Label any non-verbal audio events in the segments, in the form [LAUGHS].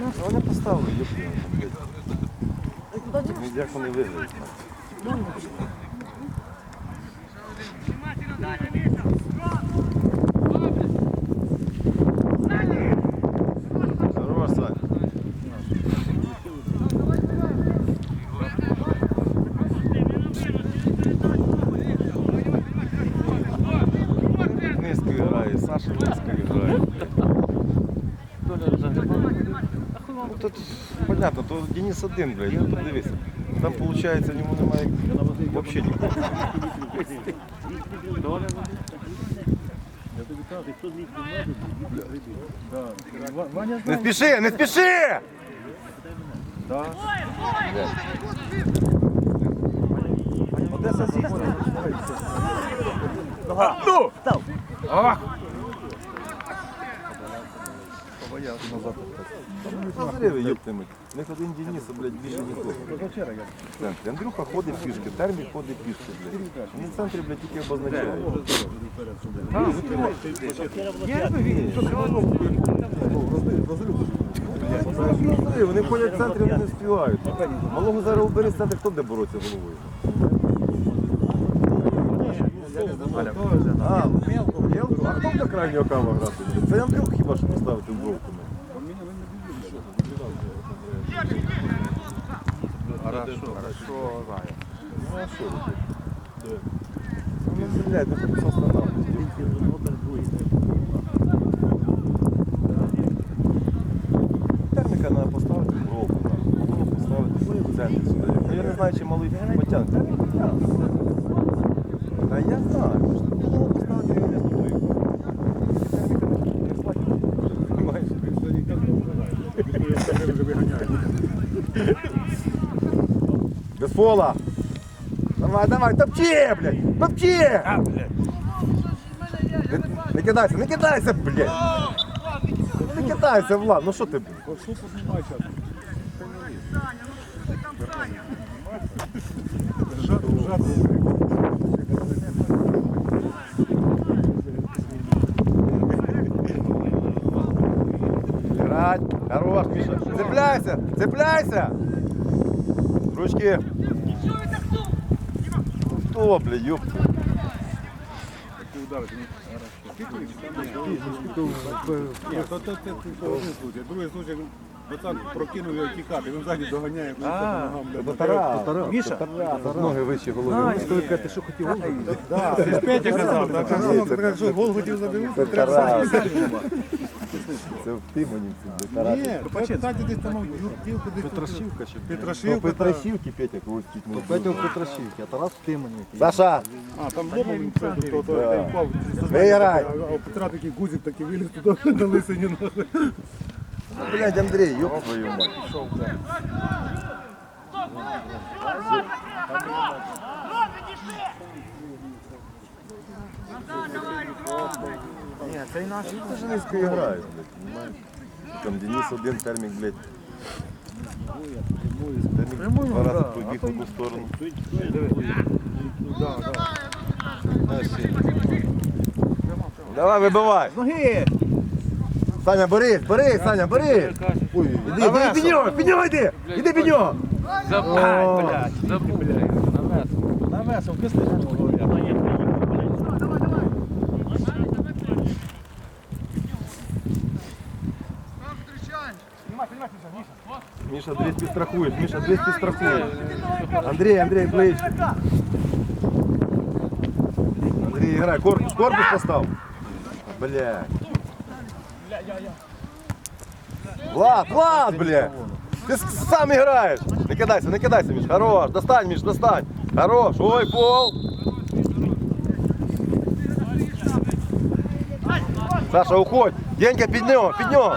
Ну, Вони поставили. Ну, Як вони виграють? тут понятно, то Денис один, блядь, ну подивися. Там виходить, в ньому немає взагалі нікого. Не спіши, не спіши! Одеса сісти. Ну! Ах! Позріви, ёптими. В них один Денис, блядь, більше нікого. В центрі. Андрюха ходить пішки, термік ходить пішки, блядь. Він в центрі, блядь, тільки обозначає. Ні, Вони ходять в центрі, вони не співають. Малого зараз убери з центру, хто буде боротися головою? А, мелко. А хто буде крайнього кава грати? Це Андрюх хіба що поставити в бровку? Хорошо, хорошо, Рая. Ну а що робити? Ну, блядь, ну це останавливати. Терміка треба поставити в бровку, голову поставити в центр сюди. Ну я не знаю, чи малий потягне. Термік потягне. Та я знаю, що голову поставити і не стою. Терміка не хватить. Понимаєш? Без фола. Давай, давай, топчи, блядь, топчи! Не, не кидайся, не кидайся, блядь! Не кидайся, Влад, ну що ти, блядь? Грать, хорош, Миша. Цепляйся, цепляйся! Ручки. Что, бля, ёпта. Другий случай, пацан прокинув його тікати, він ззаді доганяє, по ногам. блядь. Міша, ноги вище голови. ти що хотів? Ти ж Петя казав, так? А що гол хотів забити, треба Це в Тимонівці, Тарас. Ні, це, кстати, десь там юртів кудись. Петрашівка чи Ну, Петрашівка. Петрашівки Петя когось не Петя в. Петрашівці, а Тарас в Тимоні. Саша, А, там лобом він все, то, впав. Виграй. А у Петра такий гузик такий виліз туди [LAUGHS] на лисині. блядь, Андрій, ёб твою мать. Ні, цей наш. Ти ж низько граєш, блядь, понимаєш? Там Денис один термік, блядь. Термік два рази побіг в одну сторону. Давай, вибивай. Ноги! Саня, бери, бери, Саня, бери. Ой, іди, іди, під нього, під нього йди. Іди під нього. Забай, блядь, забув, блядь. На весел, кисти. Міша, десь підстрахуєш, Міша, десь підстрахуєш. Андрій, Андрій, ближче. Андрій, грай, корпус, корпус постав. Бля. Влад, Влад, бля. Ти с- сам граєш. Не кидайся, не кидайся, Міш. Хорош, достань, Міш, достань. Хорош, ой, пол. Саша, уходь. Денька під нього, під нього.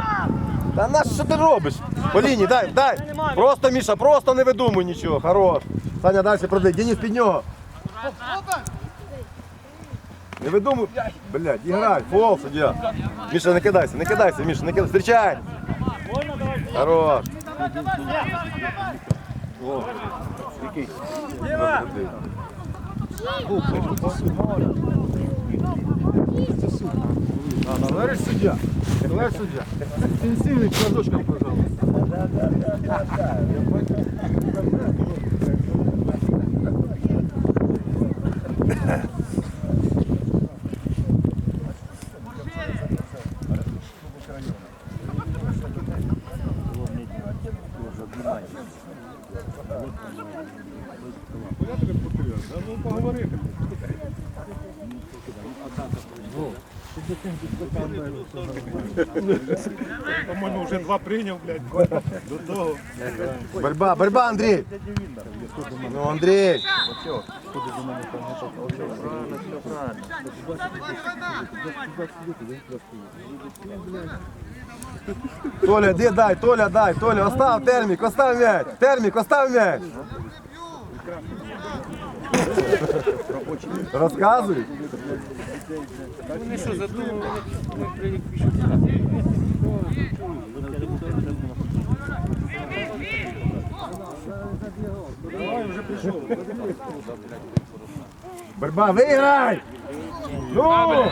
Та на що ти робиш? По лінії, дай, дай. Просто, Міша, просто не видумуй нічого. Хорош. Саня, далі продай. Денис під нього. Не видумуй. Блядь, іграй, фол, суддя. Міша, не кидайся, не кидайся, Міша, не кидайся. Встречай. Хорош. О, який? Розбудив. Суддя, товариш суддя. Інтенсивний кладочком, пожалуйста. Yeah. По-моєму, вже два прийняв, блядь. До того. Борьба, борьба, Андрій! Ну, Андрій! Толя, де дай, Толя, дай, Толя, остав термік, остав м'яч, термік, остав м'яч. Розказуй. Вони що задумали, вони прийняли пішов. Борьба, виграй! Ну!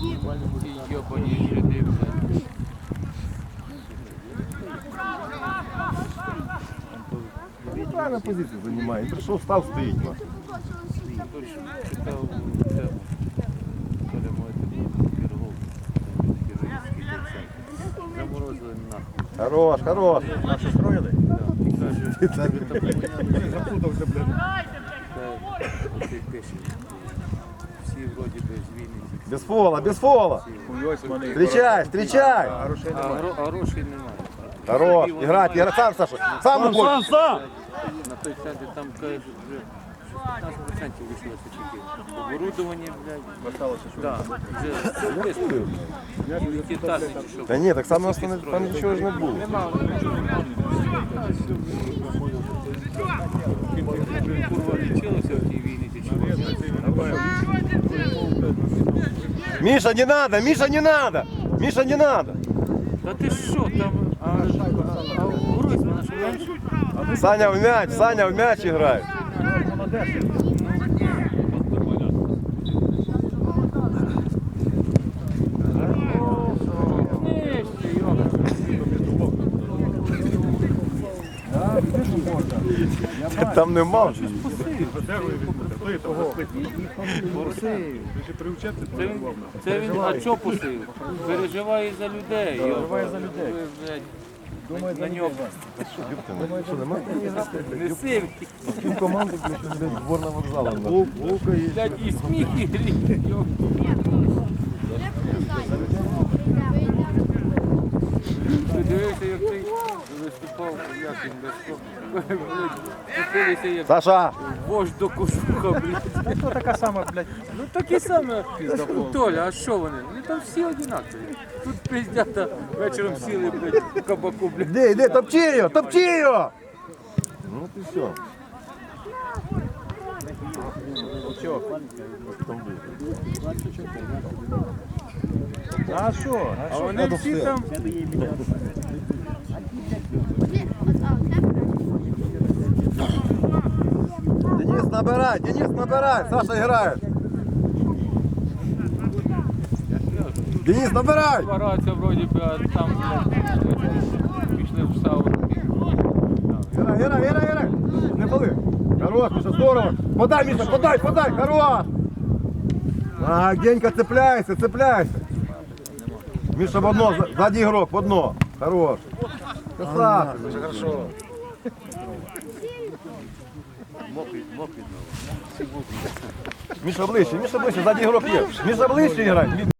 Ті йобані жиди, Правильно позицію займає. Прийшов, став, стоїть. Заморозили нахуй. Хорош, хорош. Наші строїли? Запутався, блядь. Всі вроді би з Вінниці. Без фола, без фола. Встречай, встречай. А, гро- а грошей немає. Хорош, играть, играть сам, Саша. Сам уходь. На той центрі там кажуть, вже 15% лишилося тільки. Оборудовання, блядь. Осталося що? Да, вже все виставили. П'ятиэтажні чи що. Та ні, так само що не- там нічого ж не було. Нема. Курва лічилася в тій війні, чи чого. Миша, не надо, Миша, не надо. Миша, не надо. Та ти що там? А, а Гройсмана що менше? Саня в мяч, Саня в мяч йома. Там нема. Це він, а посив? Переживає за людей. Переживає за людей. Думає, на нього Що, нема? не сив, Всю команду, блядь, зборна вокзала. блядь, і сміх, і гріх. йо. Ти дивився, як ти виступав, як він виступав. Дивився, як Саша, вождь до кожуха, блядь. Хто така сама, блядь? Ну такі саме. Толя, а що вони? Вони там всі одинакові. Тут пиздята вечором сіли, блядь, в кабаку, блядь. іди, іди, топчи його, топчи його. Ну ти все. А що? А вони всі там. Денис, набирай, Денис, набирай. Саша играет. Денис, набирай. Параться вроді би, а там, блядь, пішли в сауну. Герай, герай, герай, герай. Не пали. Хорош, Миша, здорово. Подай, Миша, подай, подай, хорош. А, Генька, цепляйся, цепляйся. Миша в одно, за- сзади игрок, в одно. Хорош. Красавчик. Хорошо. Миша ближче, Миша ближче, сзади игрок є. Миша ближче грай.